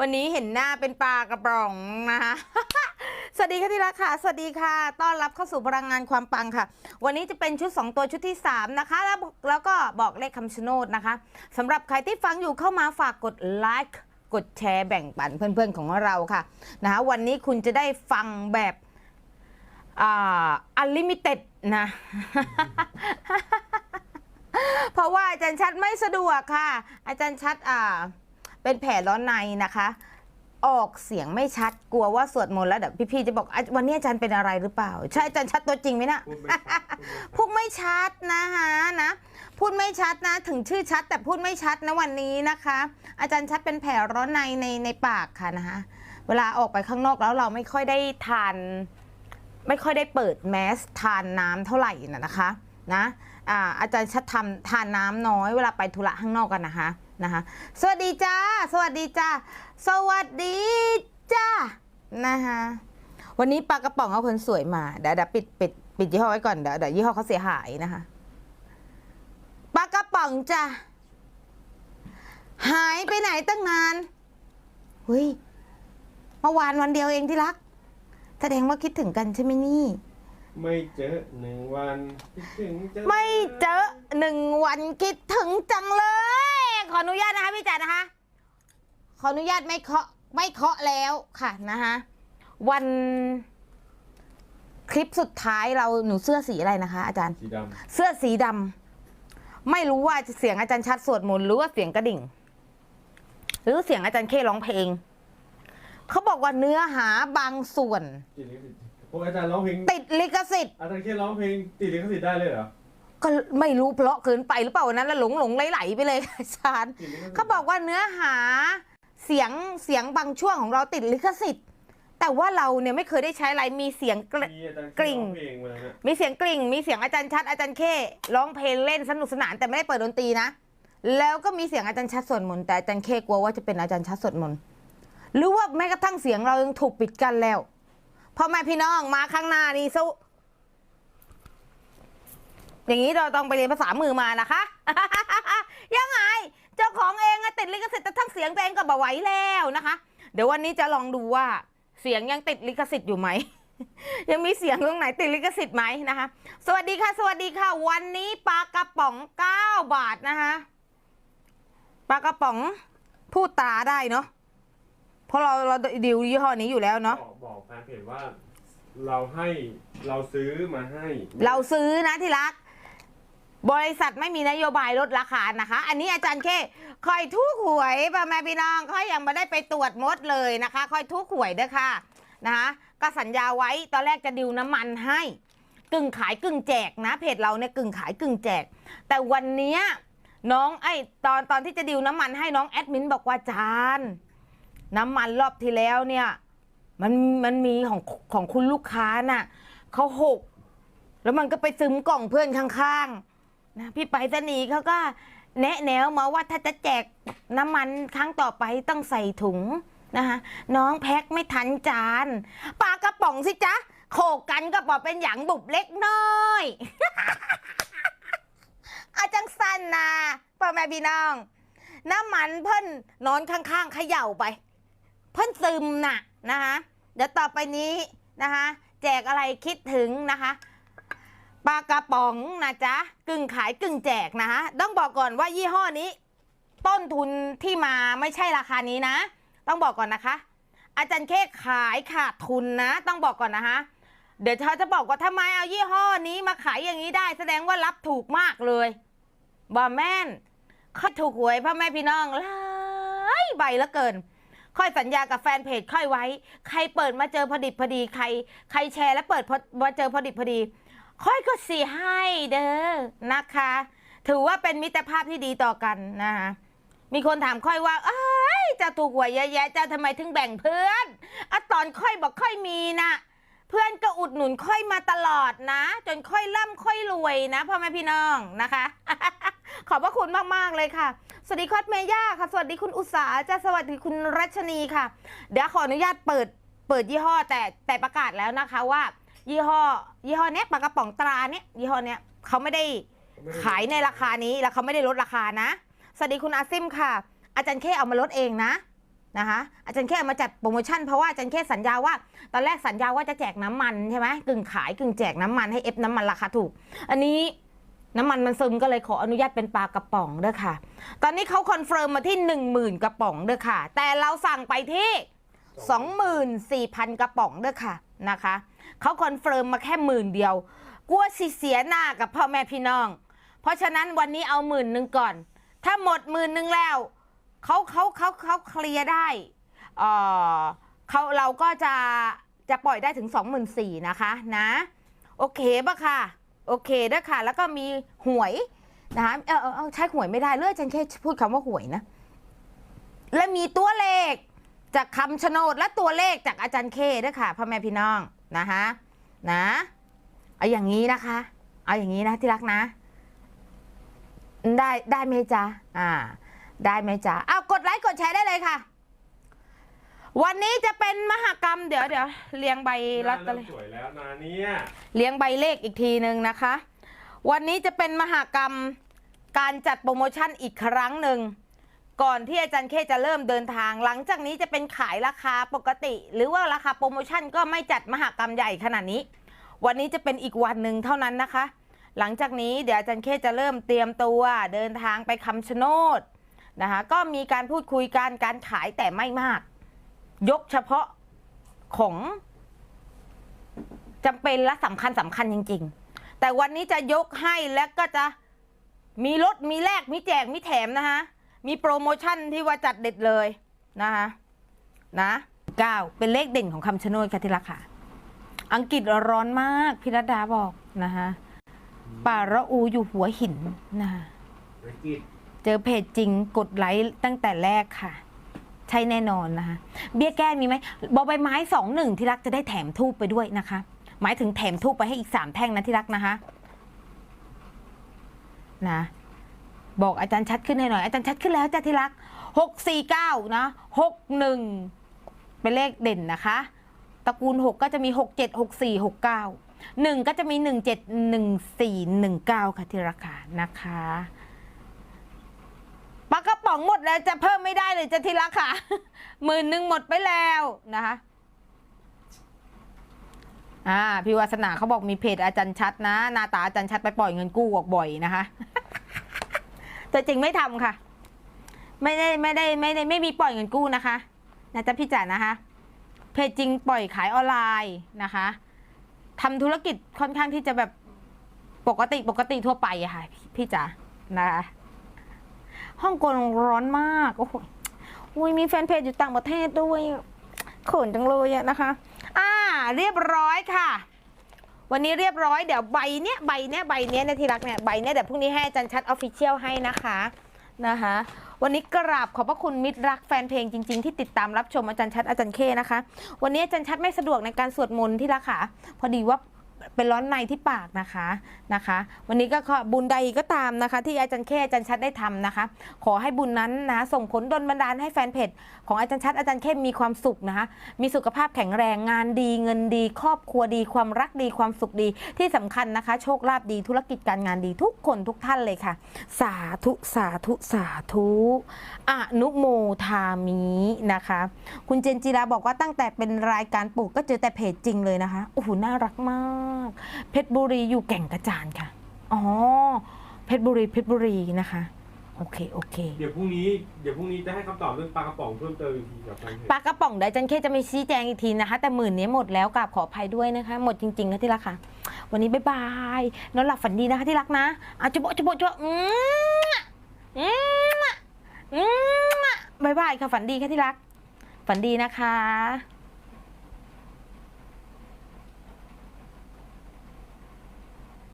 วันนี้เห็นหน้าเป็นปลากระป๋องนะคะสวัสดีค่ะที่รักค่ะ สวัสดีค่ะ ต้อนรับเข้าสู่พลังงานความปังค่ะ วันนี้จะเป็นชุด 2 ตัวชุดที่ 3 นะคะ แล้วแล้วก็บอกเลขคำชะโนดนะคะสำหรับใครที่ฟังอยู่เข้ามาฝากกดไลค์กดแชร์แบ่งปันเพื่อนๆของเราค่ะนะคะวันนี้คุณจะได้ฟังแบบอ่าอันลิมิเต็ดนะ เพราะว่าอาจารย์ชัดไม่สะดวกค่ะ อาจารย์ชัดอ่า เป็นแผลร้อนในนะคะ ออกเสียงไม่ชัดกลัวว่าสวดมนต์แล้วเดี๋ยวพี่ๆจะบอกอะวันนี้อาจารย์เป็นอะไรหรือเปล่า ใช่อาจารย์ชัดตัวจริงไหมนะพูดไม่ชัดพูดไม่ชัดพูดไม่ชัดนะคะนะพูดไม่ชัดนะถึงชื่อชัดแต่พูดไม่ชัดนะวันนี้นะคะ อาจารย์ชัดเป็นแผลร้อนในในในปากค่ะนะคะเวลาออกไปข้างนอกแล้วเราไม่ค่อยได้ทาน ไม่ค่อยได้เปิดแมสทานน้ำเท่าไหร่นะนะคะนะอ่าอาจารย์ชัดทำทานน้ำน้อยเวลาไปธุระข้างนอกกันนะคะ นะคะ สวัสดีจ้า สวัสดีจ้า สวัสดีจ้า นะคะวันนี้ปลากระป๋องเอาคนสวยมา เดี๋ยวเดี๋ยวปิดปิดปิดยี่ห้อไว้ก่อน เดี๋ยวเดี๋ยวยี่ห้อเขาเสียหายนะคะ ปลากระป๋องจ้าหายไปไหนตั้งนานเฮ้ยเมื่อวานวันเดียวเองที่รัก แสดงว่าคิดถึงกันใช่ไหมนี่ ไม่เจอหนึ่งวันคิดถึงจังไม่เจอหนึ่งวันคิดถึงจังเลย ขออนุญาตนะคะพี่จ๋านะคะ ขออนุญาตไม่เคาะไม่เคาะแล้วค่ะนะคะวันคลิปสุดท้ายเราหนูเสื้อสีอะไรนะคะ อาจารย์ สีดเสื้อสีดำไม่รู้ว่าเสียงอาจารย์ชัดสวดมนต์หรือว่าเสียงกระดิ่ง หรือเสียงอาจารย์เคร้องเพลง เขาบอกว่าเนื้อหาบางส่วนำติดลิขสิทธิ์พวกอาจารย์ร้องเพลงติดลิขสิทธิ์อาจารย์แค่ร้องเพลงติดลิขสิทธิ์ได้เลยเหรอ ก็ไม่รู้เพราะเกินไปหรือเปล่าวันนั้นแล้วหลงหลงไหลๆไปเลยค่ะอาจารย์ติดลิขสิทธิ์เขาบอกว่าเนื้อหาเสียงเสียงบางช่วงของเราติดลิขสิทธิ์ แต่ว่าเราเนี่ยไม่เคยได้ใช้อะไรมีเสียงกระมีอาจารย์กริ่งร้องเพลงมาแล้วเนี่ยมีเสียงกริ่ง มีเสียงอาจารย์ชัด อาจารย์เคร้องเพลงเล่นสนุกสนานแต่ไม่ได้เปิดดนตรีนะ แล้วก็มีเสียงอาจารย์ชัดสวดมนต์แต่อาจารย์เคกลัวว่าจะเป็นอาจารย์ชัดสวดมนต์หรือว่าแม้กระทั่งเสียงเรายังถูกปิดกันแล้วพ่อแม่พี่น้องมาข้างหน้านี่สู้ อย่างนี้เราต้องไปเรียนภาษามือมานะคะ ยังไง เจ้าของเองอะติดลิขสิทธิ์แต่ทั้งเสียงตัวเองก็บ่ไหวแล้วนะคะ เดี๋ยววันนี้จะลองดูว่าเสียงยังติดลิขสิทธิ์อยู่ไหม ยังมีเสียงตรงไหนติดลิขสิทธิ์ไหมนะคะ สวัสดีค่ะ สวัสดีค่ะ วันนี้ปลากระป๋อง 9 บาทนะคะปลากระป๋องพูดตาได้เนาะเพราะเราเราดิวยี่ห้อนี้อยู่แล้วเนาะบอกบอกแฟนเพจว่า เราให้เราซื้อมาให้ เราซื้อนะที่รัก บริษัทไม่มีนโยบายลดราคานะคะ อันนี้อาจารย์เคคอยทุกหวยป่ะแม่พี่น้องค่อยยังไม่ได้ไปตรวจมดเลยนะคะคอยทุกหวยเด้อค่ะนะคะก็สัญญาไว้ตอนแรกจะดิวน้ำมันให้ กึ่งขายกึ่งแจกนะเพจเราเนี่ยกึ่งขายกึ่งแจก แต่วันนี้น้องไอ้ตอนตอนที่จะดิวน้ำมันให้น้องแอดมินบอกว่าจานน้ำมันรอบที่แล้วเนี่ยมันมันมีของของคุณลูกค้าน่ะเขาหก แล้วมันก็ไปซึมกล่องเพื่อนข้างๆ นะพี่ไปสนีเขาก็แนะแนวมาว่าถ้าจะแจกน้ำมันครั้งต่อไปต้องใส่ถุงนะคะน้องแพ็คไม่ทันจานปลากระป๋องสิจ๊ะโขกกันก็บอกเป็นอย่างบุบเล็กน้อยอาจังสั้นนะพ่อแม่พี่น้อง น้ำมันเพิ่นนอนข้างๆเขย่าไป เพิ่นซึมน่ะนะคะเดี๋ยวต่อไปนี้นะคะ แจกอะไรคิดถึงนะคะ ปลากระป๋องนะจ๊ะกึ่งขายกึ่งแจกนะคะต้องบอกก่อนว่ายี่ห้อนี้ ต้นทุนที่มาไม่ใช่ราคานี้นะ ต้องบอกก่อนนะคะ อาจารย์เคกขายขาดทุนนะ ต้องบอกก่อนนะคะเดี๋ยวเขาจะบอกว่าทำไมเอายี่ห้อนี้มาขายอย่างนี้ได้ แสดงว่ารับถูกมากเลยบอแม่นเขาถูกหวยพ่อแม่พี่น้องหลายใบลือเกิน ค่อยสัญญากับแฟนเพจค่อยไว้ ใครเปิดมาเจอพอดิบพอดีใคร ใครแชร์แล้วเปิดมาเจอพอดิบพอดี ค่อยก็สีให้เด้อนะคะ ถือว่าเป็นมิตรภาพที่ดีต่อกันนะคะมีคนถามค่อยว่า เอ้ยจะถูกหวยเยอะแยะจ้าทำไมถึงแบ่งเพื่อนอะตอนค่อยบอกค่อยมีนะเพื่อนก็อุดหนุนค่อยมาตลอดนะ จนค่อยร่ำค่อยรวยนะพ่อแม่พี่น้องนะคะ ขอบพระคุณมาก ๆ เลยค่ะ สวัสดีคอสเมย่าค่ะ สวัสดีคุณอุตสาจะสวัสดีคุณรัชนีค่ะ เดี๋ยวขออนุญาตเปิดเปิดยี่ห้อแต่แต่ประกาศแล้วนะคะว่า ยี่ห้อยี่ห้อเนี้ยปลากระป๋องตราเนี้ยยี่ห้อเนี้ยเขาไม่ได้ขายในราคานี้แล้วเขาไม่ได้ลดราคานะสวัสดีคุณอาซิมค่ะ อาจารย์เคเอามาลดเองนะนะคะอาจารย์เคเอามาจัดโปรโมชั่นเพราะว่าอาจารย์เคสัญญาว่า ตอนแรกสัญญาว่าจะแจกน้ำมันใช่ไหมกึ่งขายกึ่งแจกน้ำมันให้เอฟน้ำมันราคาถูก อันนี้น้ำมันมันซึมก็เลยขออนุญาตเป็นปลากระป๋องเด้อค่ะ ตอนนี้เขาคอนเฟิร์มมาที่ 1 0,000 กระป๋องเด้อค่ะ แต่เราสั่งไปที่ 24,000 กระป๋องเด้อค่ะนะคะ เขาคอนเฟิร์มมาแค่หมื่นเดียวกลัวสิเสียหน้ากับพ่อแม่พี่น้อง เพราะฉะนั้นวันนี้เอาหมื่นหนึ่งก่อน ถ้าหมดหมื่นหนึ่งแล้วเขาเขาเขาเขาเคลียร์ได้เออเขาเราก็จะจะปล่อยได้ถึง 24,000นะคะนะ โอเคปะค่ะ โอเคด้อค่ะ แล้วก็มีหวยนะคะเออเออใช้หวยไม่ได้เลยฉันแค่พูดคำว่าหวยนะ และมีตัวเลขจากคำชะโนดและตัวเลขจากอาจารย์เคด้วยค่ะพ่อแม่พี่น้อง นะคะนะเอาอย่างนี้นะคะ เอาอย่างนี้นะที่รักนะ ได้ได้ไหมจ๊ะอ่า ได้ไหมจ๊ะเอากดไลค์กดแชร์ได้เลยค่ะ วันนี้จะเป็นมหกรรมเดี๋ยวเดี๋ยวเรียงใบหลอน้าตเตอเริ่มรี่สวยแล้วนะเนี่ยเลี้ยงใบเลขอีกทีหนึ่งนะคะ วันนี้จะเป็นมหากรรมการจัดโปรโมชั่นอีกครั้งหนึ่ง ก่อนที่อาจารย์เคจะเริ่มเดินทาง หลังจากนี้จะเป็นขายราคาปกติ หรือว่าราคาโปรโมชั่นก็ไม่จัดมหากรรมใหญ่ขนาดนี้ วันนี้จะเป็นอีกวันหนึ่งเท่านั้นนะคะ หลังจากนี้เดี๋ยวอาจารย์เคจะเริ่มเตรียมตัว เดินทางไปคำชะโนดนะคะก็มีการพูดคุยกันการขายแต่ไม่มาก ยกเฉพาะของจำเป็นและสำคัญสำคัญจริง ๆ แต่วันนี้จะยกให้และก็จะมีลดมีแลกมีแจกมีแถมนะคะ มีโปรโมชั่นที่ว่าจัดเด็ดเลยนะคะนะเก้าเป็นเลขเด่นของคำชะโนดค่ะที่รักค่ะ อังกฤษร้อนมากพิรดาบอกนะคะป่าระอูอยู่หัวหินนะคะเจอเพจจริงกดไลค์ตั้งแต่แรกค่ะ ใช่แน่นอนนะคะเบี้ยแก้มีไหมบอใบไม้สองหนึ่งที่รักจะได้แถมทูบไปด้วยนะคะ หมายถึงแถมทูบไปให้อีกสามแท่งนะที่รักนะคะ นะ บอกอาจารย์ชัดขึ้นให้หน่อย อาจารย์ชัดขึ้นแล้วจ้าที่รักหกสี่เก้านะหกหนึ่งเป็นเลขเด่นนะคะ ตระกูลหกก็จะมีหกเจ็ดหกสี่หกเก้าหนึ่งก็จะมีหนึ่งเจ็ดหนึ่งสี่หนึ่งเก้าค่ะที่ราคานะคะปลากระป๋องหมดแล้วจะเพิ่มไม่ได้เลยจะทีละค่ะหมื่นหนึ่งหมดไปแล้วนะคะอ่าพี่วาสนาเขาบอกมีเพจอาจารย์ชัดนะหน้าตาอาจารย์ชัดไปปล่อยเงินกู้ออกบ่อยนะคะ แต่จริงไม่ทำค่ะ ไม่ได้ไม่ได้ไม่ได้ไม่มีปล่อยเงินกู้นะคะนะจ๊ะพี่จ๋านะคะ เพจจริงปล่อยขายออนไลน์นะคะทำธุรกิจค่อนข้างที่จะแบบปกติปกติทั่วไปอะค่ะพี่พี่จ๋านะคะฮ่องกงร้อนมากโอ้โหอุ้ยมีแฟนเพจอยู่ต่างประเทศด้วยเขินจังเลยอะนะคะ อ่า เรียบร้อยค่ะ วันนี้เรียบร้อยเดี๋ยวใบเนี้ยใบเนี้ยใบเนี้ยนะที่รักเนี่ยใบเนี้ยเดี๋ยวพรุ่งนี้ให้อาจันชัดออฟฟิเชียลให้นะคะนะคะ วันนี้กราบขอบพระคุณมิตรรักแฟนเพลงจริง ๆ ที่ติดตามรับชมอาจารย์ชัดอาจารย์เคนะคะ วันนี้อาจารย์ชัดไม่สะดวกในการสวดมนต์ที่ละค่ะ พอดีว่า เป็นร้อนในที่ปากนะคะนะคะ วันนี้ก็ขอบุญใดก็ตามนะคะ ที่อาจารย์เคอาจารย์ชัดได้ทำนะคะ ขอให้บุญนั้นนะส่งผลดลบันดาลให้แฟนเพจของอาจารย์ชัดอาจารย์เข้มมีความสุขนะคะมีสุขภาพแข็งแรงงานดีเงินดี ครอบครัวดี ความรักดีความสุขดีที่สำคัญนะคะ โชคลาภดีธุรกิจการงานดีทุกคนทุกท่านเลยค่ะ สาธุสาธุสาธุอนุโมทามินะคะ คุณเจนจิราบอกว่าตั้งแต่เป็นรายการปลูกก็เจอแต่เพจจริงเลยนะคะโอ้โหน่ารักมากเพชรบุรีอยู่แก่งกระจานค่ะอ๋อเพชรบุรีเพชรบุรีนะคะโอเคโอเค เดี๋ยวพรุ่งนี้เดี๋ยวพรุ่งนี้จะให้คำตอบเรื่องปลากระป๋องเพิ่มเติมอีกทีกับแฟนเพจปลากระป๋องเดี๋ยวจันเคจะไม่ชี้แจงอีกทีนะคะ แต่หมื่นนี้หมดแล้วกราบขออภัยด้วยนะคะ หมดจริงๆค่ะที่รักค่ะ วันนี้บ๊ายบายนอนหลับฝันดีนะคะที่รักนะอาจุบจุบจุบอืมอืมอืมบ๊ายบายค่ะฝันดีค่ะที่รัก ฝันดีนะคะ